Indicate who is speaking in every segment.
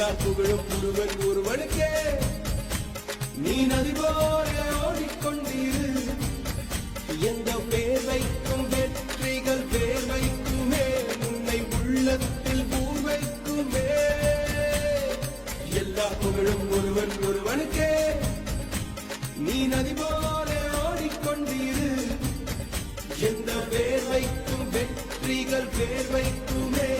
Speaker 1: எல்லா புகழும் புழுவன் ஒருவனுக்கே. நீ நதி போல ஓடிக்கொண்டிரு. எந்த பேர் வைக்கும் வெற்றிகள் பேர் வைக்குமே உன்னை உள்ளத்தில் ஊர் வைக்குமே எல்லா புகழும் ஒருவன் ஒருவனுக்கே. நீ நதி போல ஓடிக்கொண்டிரு. எந்த பேர் வைக்கும் வெற்றிகள் பேர் வைக்குமே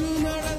Speaker 1: sooner.